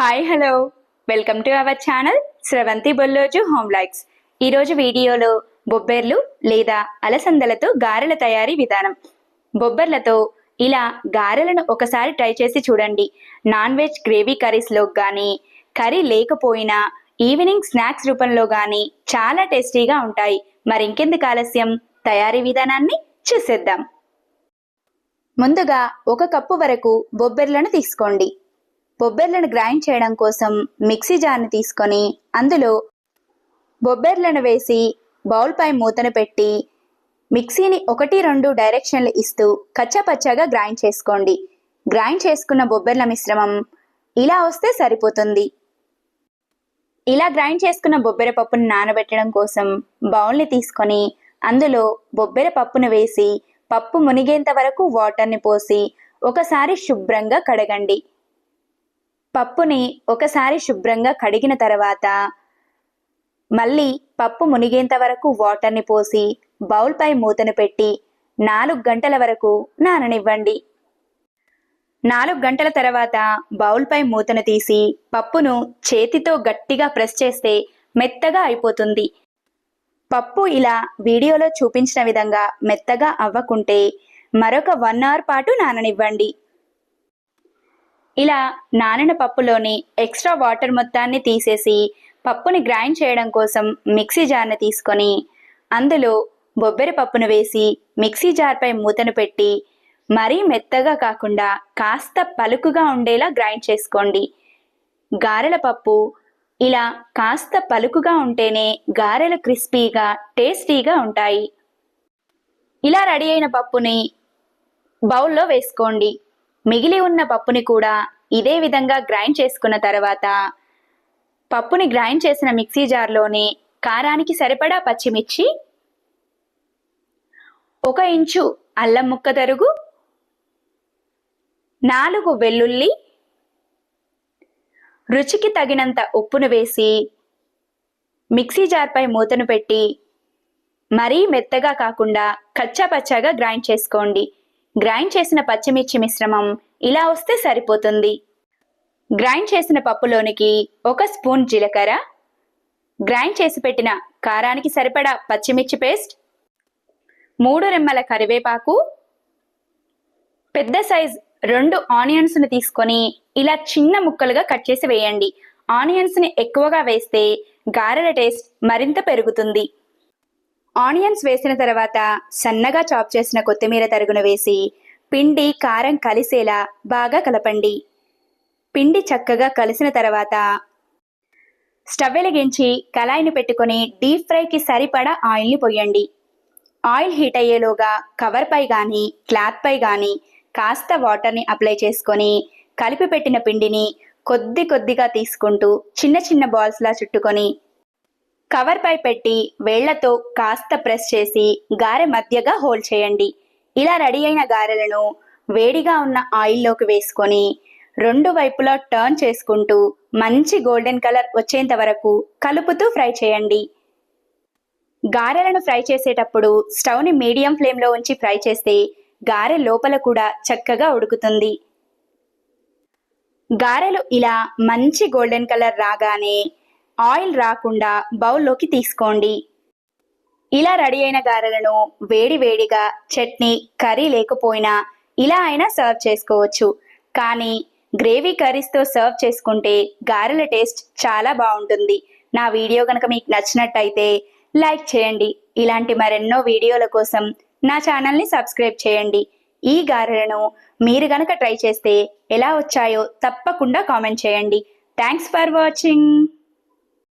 Hi hello welcome to our channel Sravanthi Bolloju home likes ఈరోజు వీడియోలో బొబ్బెర్లు లేదా అలసందలతో గారెల తయారీ విధానం. బొబ్బర్లతో ఇలా గారెలను ఒకసారి ట్రై చేసి చూడండి. నాన్ వెజ్ గ్రేవీ కర్రీస్లో కానీ కర్రీ లేకపోయినా ఈవినింగ్ స్నాక్స్ రూపంలో కానీ చాలా టేస్టీగా ఉంటాయి. మరి ఇంకెందుకు ఆలస్యం? తయారీ విధానాన్ని చూసేద్దాం. ముందుగా ఒక కప్పు వరకు బొబ్బెర్లను తీసుకోండి. బొబ్బెర్లను గ్రైండ్ చేయడం కోసం మిక్సీ జార్ని తీసుకొని అందులో బొబ్బెర్లను వేసి బౌల్పై మూతను పెట్టి మిక్సీని ఒకటి రెండు డైరెక్షన్లు ఇస్తూ కచ్చపచ్చగా గ్రైండ్ చేసుకోండి. గ్రైండ్ చేసుకున్న బొబ్బెర్ల మిశ్రమం ఇలా వస్తే సరిపోతుంది. ఇలా గ్రైండ్ చేసుకున్న బొబ్బెర పప్పును నానబెట్టడం కోసం బౌల్ని తీసుకొని అందులో బొబ్బెర పప్పును వేసి పప్పు మునిగేంత వరకు వాటర్ని పోసి ఒకసారి శుభ్రంగా కడగండి. పప్పుని ఒకసారి శుభ్రంగా కడిగిన తర్వాత మళ్ళీ పప్పు మునిగేంత వరకు వాటర్ని పోసి బౌల్పై మూతను పెట్టి నాలుగు గంటల వరకు నాననివ్వండి. నాలుగు గంటల తర్వాత బౌల్పై మూతను తీసి పప్పును చేతితో గట్టిగా ప్రెస్ చేస్తే మెత్తగా అయిపోతుంది. పప్పు ఇలా వీడియోలో చూపించిన విధంగా మెత్తగా అవ్వకుంటే మరొక వన్ అవర్ పాటు నాననివ్వండి. ఇలా నానిన పప్పులోని ఎక్స్ట్రా వాటర్ మొత్తాన్ని తీసేసి పప్పుని గ్రైండ్ చేయడం కోసం మిక్సీ జార్ని తీసుకొని అందులో బొబ్బెర పప్పును వేసి మిక్సీ జార్పై మూతను పెట్టి మరీ మెత్తగా కాకుండా కాస్త పలుకుగా ఉండేలా గ్రైండ్ చేసుకోండి. గారెల పప్పు ఇలా కాస్త పలుకుగా ఉంటేనే గారెలు క్రిస్పీగా టేస్టీగా ఉంటాయి. ఇలా రెడీ అయిన పప్పుని బౌల్లో వేసుకోండి. మిగిలి ఉన్న పప్పుని కూడా ఇదే విధంగా గ్రైండ్ చేసుకున్న తర్వాత పప్పుని గ్రైండ్ చేసిన మిక్సీ జార్లోని కారానికి సరిపడా పచ్చిమిర్చి ఒక ఇంచు అల్లం ముక్క తరుగు నాలుగు వెల్లుల్లి రుచికి తగినంత ఉప్పును వేసి మిక్సీ జార్పై మూతను పెట్టి మరీ మెత్తగా కాకుండా కచ్చాపచ్చాగా గ్రైండ్ చేసుకోండి. గ్రైండ్ చేసిన పచ్చిమిర్చి మిశ్రమం ఇలా వస్తే సరిపోతుంది. గ్రైండ్ చేసిన పప్పులోనికి ఒక స్పూన్ జీలకర్ర గ్రైండ్ చేసి పెట్టిన కారానికి సరిపడా పచ్చిమిర్చి పేస్ట్ మూడు రెమ్మల కరివేపాకు పెద్ద సైజ్ రెండు ఆనియన్స్ని తీసుకొని ఇలా చిన్న ముక్కలుగా కట్ చేసి వేయండి. ఆనియన్స్ని ఎక్కువగా వేస్తే గారెల టేస్ట్ మరింత పెరుగుతుంది. ఆనియన్స్ వేసిన తర్వాత సన్నగా చాప్ చేసిన కొత్తిమీర తరుగును వేసి పిండి కారం కలిసేలా బాగా కలపండి. పిండి చక్కగా కలిసిన తర్వాత స్టవ్ వెలిగించి కళాయిని పెట్టుకొని డీప్ ఫ్రైకి సరిపడా ఆయిల్ని పొయ్యండి ఆయిల్ హీట్ అయ్యేలోగా కవర్పై కానీ క్లాత్పై కానీ కాస్త వాటర్ని అప్లై చేసుకొని కలిపి పెట్టిన పిండిని కొద్ది కొద్దిగా తీసుకుంటూ చిన్న చిన్న బాల్స్లా చుట్టుకొని కవర్ పై పెట్టి వేళ్ళతో కాస్త ప్రెస్ చేసి గారె మధ్యగా హోల్డ్ చేయండి. ఇలా రెడీ అయిన గారెలను వేడిగా ఉన్న ఆయిల్లోకి వేసుకొని రెండు వైపులా టర్న్ చేసుకుంటూ మంచి గోల్డెన్ కలర్ వచ్చేంత వరకు కలుపుతూ ఫ్రై చేయండి. గారెలను ఫ్రై చేసేటప్పుడు స్టవ్ని మీడియం ఫ్లేమ్లో ఉంచి ఫ్రై చేస్తే గారె లోపల కూడా చక్కగా ఉడుకుతుంది. గారెలు ఇలా మంచి గోల్డెన్ కలర్ రాగానే ఆయిల్ రాకుండా బౌల్లోకి తీసుకోండి. ఇలా రెడీ అయిన గారెలను వేడి వేడిగా చట్నీ కర్రీ లేకపోయినా ఇలా అయినా సర్వ్ చేసుకోవచ్చు. కానీ గ్రేవీ కర్రీస్తో సర్వ్ చేసుకుంటే గారెల టేస్ట్ చాలా బాగుంటుంది. నా వీడియో కనుక మీకు నచ్చినట్టయితే లైక్ చేయండి. ఇలాంటి మరెన్నో వీడియోల కోసం నా ఛానల్ని సబ్స్క్రైబ్ చేయండి. ఈ గారెలను మీరు గనక ట్రై చేస్తే ఎలా వచ్చాయో తప్పకుండా కామెంట్ చేయండి. Thanks for watching.